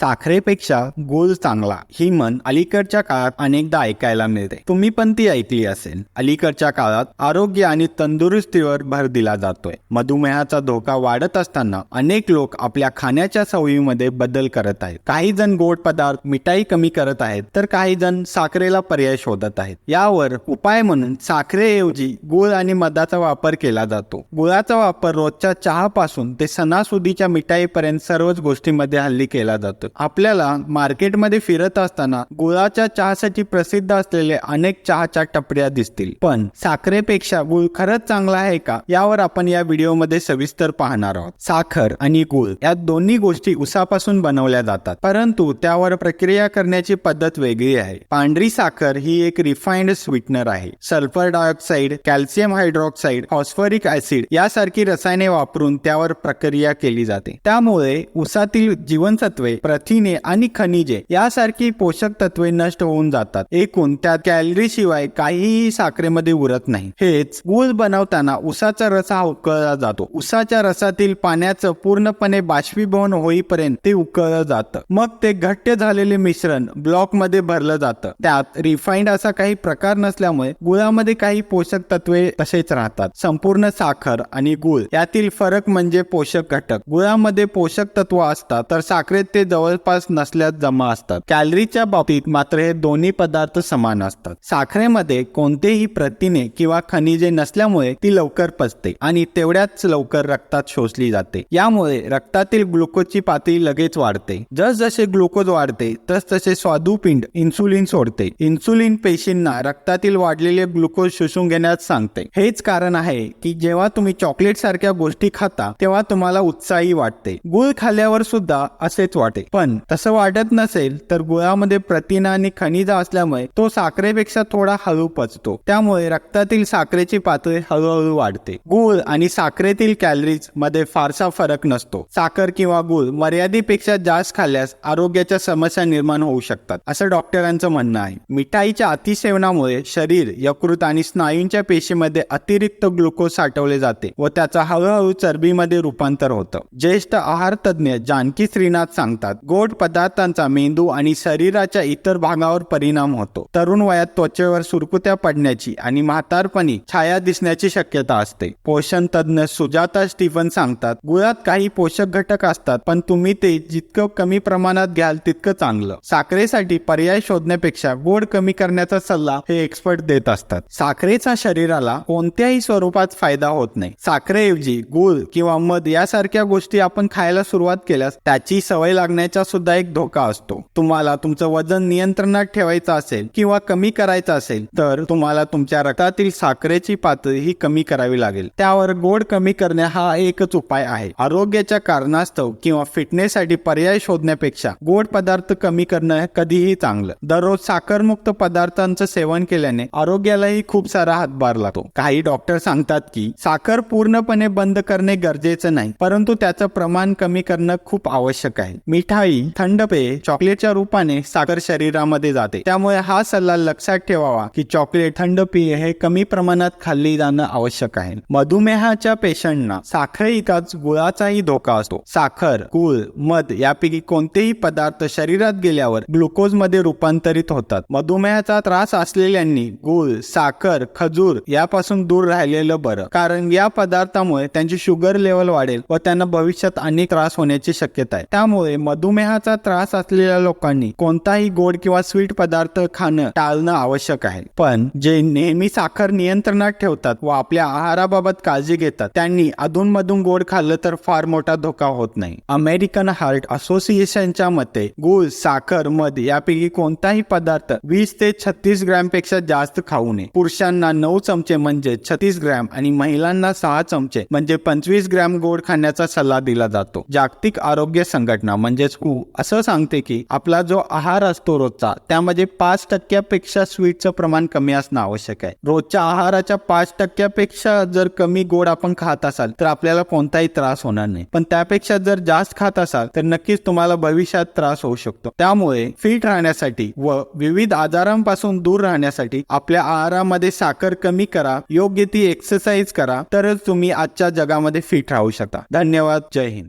साखरेपेक्षा गूळ चांगला ही म्हण अलीकडच्या काळात अनेकदा ऐकायला मिळते. तुम्ही पण ती ऐकली असेल. अलीकडच्या काळात आरोग्य आणि तंदुरुस्तीवर भर दिला जातोय. मधुमेहाचा धोका वाढत असताना अनेक लोक आपल्या खाण्याच्या सवयीमध्ये बदल करत आहेत. काही जण गोड पदार्थ मिठाई कमी करत आहेत तर काही जण साखरेला पर्याय शोधत आहेत. यावर उपाय म्हणून साखरेऐवजी गुळ आणि मधाचा वापर केला जातो. गुळाचा वापर रोजच्या चहापासून ते सणासुदीच्या मिठाईपर्यंत सर्वच गोष्टींमध्ये हल्ली केला जातो. आपल्याला मार्केटमध्ये फिरत असताना गुळाच्या चहासाठी प्रसिद्ध असलेले अनेक चहाच्या टपऱ्या दिसतील. पण साखरेपेक्षा गुळ खरंच चांगला आहे का? यावर आपण या व्हिडिओमध्ये सविस्तर पाहणार आहोत. साखर आणि गुळ या दोन्ही गोष्टी उसापासून बनवल्या जातात. परंतु त्यावर प्रक्रिया करण्याची पद्धत वेगळी आहे. पांढरी साखर ही एक रिफाइंड स्वीटनर आहे. Sulphur dioxide calcium hydroxide phosphoric acid यासारखी रसायने वापरून त्यावर प्रक्रिया केली जाते. त्यामुळे उसातील जीवनसत्वे प्रथिने आणि खनिजे यासारखी पोषक तत्वे नष्ट होऊन जातात. एकूण त्या कॅलरी शिवाय काहीही साखरेमध्ये उरत नाही. हेच गुळ बनवताना उसाचा रस हा उकळला जातो. उसाच्या रसातील पाण्याचं पूर्णपणे बाष्पीभवन होईपर्यंत ते उकळलं जातं. मग ते घट्ट झालेले मिश्रण ब्लॉकमध्ये भरलं जातं. त्यात रिफाईंड असा काही प्रकार नसल्यामुळे गुळामध्ये काही पोषक तत्वे तसेच राहतात. संपूर्ण साखर आणि गुळ यातील फरक म्हणजे पोषक घटक. गुळामध्ये पोषक तत्व असतात तर साखरेत ते जवळ जवळपास नसल्यास जमा असतात. कॅलरीच्या बाबतीत मात्र हे दोन्ही पदार्थ समान असतात. साखरेमध्ये कोणतेही प्रथिने किंवा खनिजे नसल्यामुळे ती लवकर पचते आणि तेवढ्याच लवकर रक्तात शोषली जाते. यामुळे रक्तातील ग्लुकोजची पातळी लगेच वाढते. जसजसे ग्लुकोज वाढते तस तसे स्वादुपिंड इन्सुलिन सोडते. इन्सुलिन पेशींना रक्तातील वाढलेले ग्लुकोज शोषून घेण्यास सांगते. हेच कारण आहे की जेव्हा तुम्ही चॉकलेट सारख्या गोष्टी खाता तेव्हा तुम्हाला उत्साही वाटते. गुळ खाल्ल्यावर सुद्धा असेच वाटते पण तसं वाटत नसेल तर गुळामध्ये प्रथिन आणि खनिज असल्यामुळे तो साखरेपेक्षा थोडा हळू पचतो. त्यामुळे रक्तातील साखरेची पातळी हळूहळू वाढते. गुळ आणि साखरेतील कॅलरीजमध्ये फारसा फरक नसतो. साखर किंवा गुळ मर्यादेपेक्षा जास्त खाल्ल्यास आरोग्याच्या समस्या निर्माण होऊ शकतात असं डॉक्टरांचं म्हणणं आहे. मिठाईच्या अतिसेवनामुळे शरीर यकृत आणि स्नायूंच्या पेशीमध्ये अतिरिक्त ग्लुकोज साठवले जाते व त्याचा हळूहळू चरबीमध्ये रूपांतर होतं. ज्येष्ठ आहार तज्ज्ञ जानकी श्रीनाथ सांगतात गोड पदार्थांचा मेंदू आणि शरीराच्या इतर भागावर परिणाम होतो. तरुण वयात त्वचेवर सुरकुत्या पडण्याची आणि म्हातारपणी छाया दिसण्याची शक्यता असते. पोषण तज्ज्ञ सुजाता स्टीफन सांगतात गुळात काही पोषक घटक असतात पण तुम्ही ते जितकं कमी प्रमाणात घ्याल तितकं चांगलं. साखरेसाठी पर्याय शोधण्यापेक्षा गोड कमी करण्याचा सल्ला हे एक्सपर्ट देत असतात. साखरेचा शरीराला कोणत्याही स्वरूपात फायदा होत नाही. साखरेऐवजी गुळ किंवा मध यासारख्या गोष्टी आपण खायला सुरुवात केल्यास त्याची सवय लागण्याची सुद्धा एक धोका असतो. तुम्हाला तुमचं वजन नियंत्रणात ठेवायचं असेल किंवा कमी करायचं असेल तर तुम्हाला तुमच्या रक्तातील साखरेची पातळी ही कमी करावी लागेल. त्यावर गोड कमी करणे हा एकच उपाय आहे. आरोग्याच्या कारणास्तव किंवा फिटनेससाठी पर्याय शोधण्यापेक्षा गोड पदार्थ कमी करणं कधीही चांगलं. दररोज साखरमुक्त पदार्थांचं सेवन केल्याने आरोग्यालाही खूप सारा हातभार लागतो. काही डॉक्टर सांगतात की साखर पूर्णपणे बंद करणे गरजेचं नाही परंतु त्याचं प्रमाण कमी करणं खूप आवश्यक आहे. मिठा मिठाई थंड पेय चॉकलेटच्या रूपाने साखर शरीरामध्ये जाते. त्यामुळे हा सल्ला लक्षात ठेवावा की चॉकलेट थंड पेय हे कमी प्रमाणात खाल्ली जाणं आवश्यक आहे. मधुमेहाच्या पेशंटना साखर इतकाच गुळाचाही धोका असतो. साखर गुळ मध यापैकी कोणतेही पदार्थ शरीरात गेल्यावर ग्लुकोजमध्ये रूपांतरित होतात. मधुमेहाचा त्रास असलेल्यांनी गुळ साखर खजूर यापासून दूर राहिलेलं बरं कारण या पदार्थामुळे त्यांची शुगर लेवल वाढेल व त्यांना भविष्यात अनेक त्रास होण्याची शक्यता आहे. त्यामुळे मधुमेहाचा त्रास असलेल्या लोकांनी कोणताही गोड किंवा स्वीट पदार्थ खाणं टाळणं आवश्यक आहे. पण जे नेहमी साखर नियंत्रणात ठेवतात व आपल्या आहाराबाबत काळजी घेतात त्यांनी अधूनमधून गोड खाल्लं तर फार मोठा धोका होत नाही. अमेरिकन हार्ट असोसिएशनच्या मते गुळ साखर मध यापैकी कोणताही पदार्थ वीस ते छत्तीस ग्रॅमपेक्षा जास्त खाऊ नये. पुरुषांना नऊ चमचे म्हणजे छत्तीस ग्रॅम आणि महिलांना सहा चमचे म्हणजे पंचवीस ग्रॅम गोड खाण्याचा सल्ला दिला जातो. जागतिक आरोग्य संघटना म्हणजेच हू असं सांगते की आपला जो आहार असतो रोजचा त्यामध्ये पाच टक्क्यापेक्षा स्वीटचं प्रमाण कमी असणं आवश्यक आहे. रोजच्या आहाराच्या पाच टक्क्यापेक्षा जर कमी गोड आपण खात असाल तर आपल्याला कोणताही त्रास होणार नाही. पण त्यापेक्षा जर जास्त खात असाल तर नक्कीच तुम्हाला भविष्यात त्रास होऊ शकतो. त्यामुळे फिट राहण्यासाठी व विविध आजारांपासून दूर राहण्यासाठी आपल्या आहारामध्ये साखर कमी करा योग्य ती एक्सरसाइज करा तरच तुम्ही आजच्या जगामध्ये फिट राहू शकता. धन्यवाद. जय हिंद.